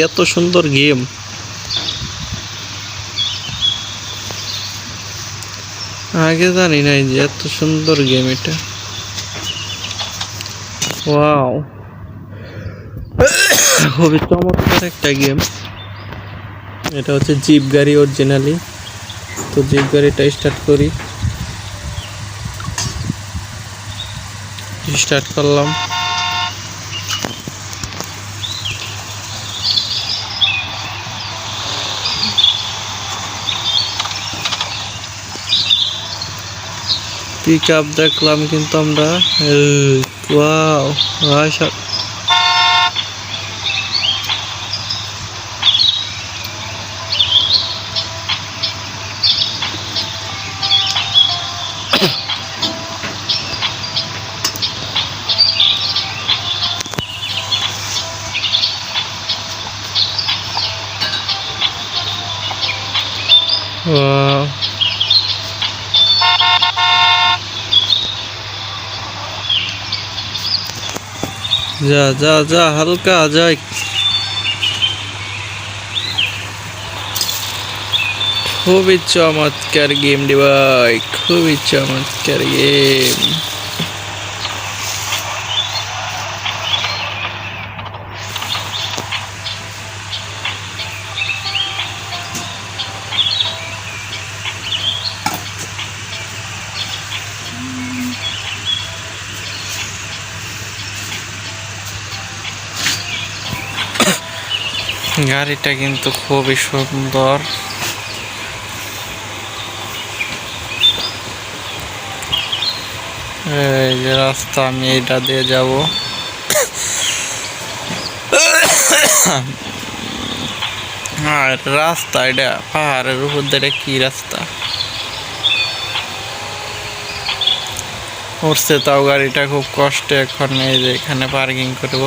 এত সুন্দর গেম। আগে জানি নাই যে এত সুন্দর গেম এটা। ওয়াও। খুবই চমৎকার একটা গেম। এটা হচ্ছে জিপ গাড়ি অরিজিনালি তো জিপ গাড়িটা স্টার্ট করি। স্টার্ট করলাম। পিক আপ দেখলাম কিন্তু আমরা ওয়াও আশা Wow. যা যা যা হালকা যাই খুবই চমৎকার গেম রে ভাই খুবই চমৎকার গেম গাড়িটা কিন্তু খুবই সুন্দর। এই যে রাস্তা, আমি এটা দিয়ে যাব। আর রাস্তা এটা, পাহাড়ের উপর দিয়ে কি রাস্তা? উঠছে তাও গাড়িটা, খুব কষ্টে এখন এই যে এখানে পার্কিং করব।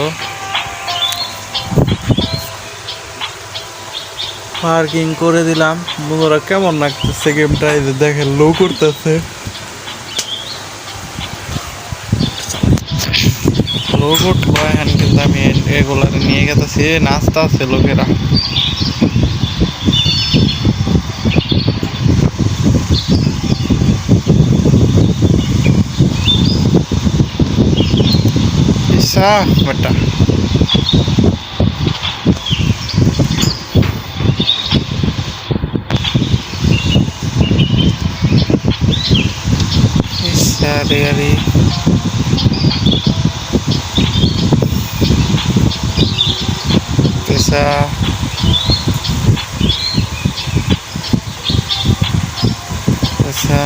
পার্কিং করে দিলাম। বন্ধুরা, কেমন লাগতেছে গেমটা এই যে দেখেন লো করতেছে। লো করব এখন কিন্তু আমি এগুলার নিয়ে গেতেছি। নাস্তা আছে লোকেরা। বেটা। sehari-hari bisa. Bisa.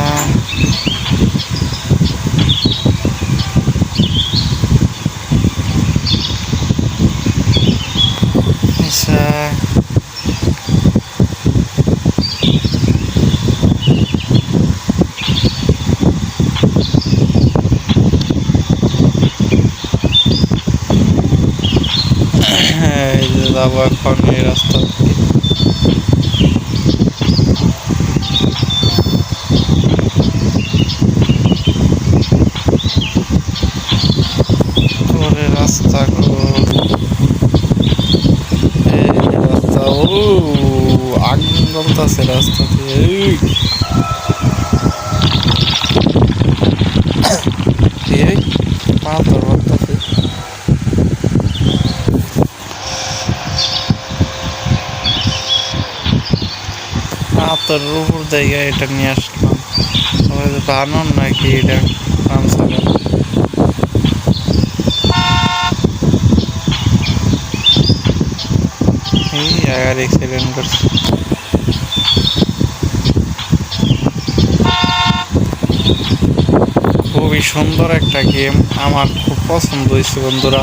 এই যে যাব এখন এই রাস্তা রাস্তা রাস্তা, ও, আগুন জ্বলতাছে রাস্তা দিয়ে, এই। এই পাথর উপর জায়গা এটা নিয়ে আসলাম। বানর নাকি এটা? পাঞ্চালের এই আগার এক্সিডেন্ট করছে। খুবই সুন্দর একটা গেম আমার খুব পছন্দ হয়েছে বন্ধুরা।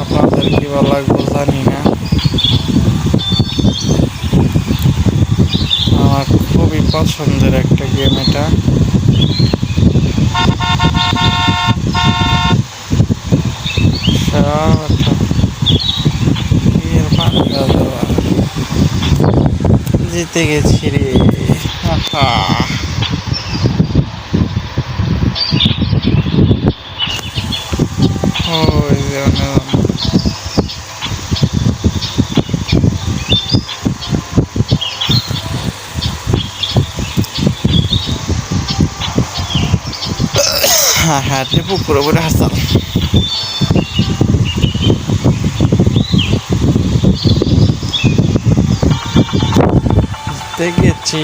আপনাদের কি ভালো লাগবে জানি না আমার খুবই পছন্দের একটা গেম এটা। জিতে গেছি রে। ওই হ্যাঁ হ্যাঁ পুকুর উপরে হাসাল দেখেছি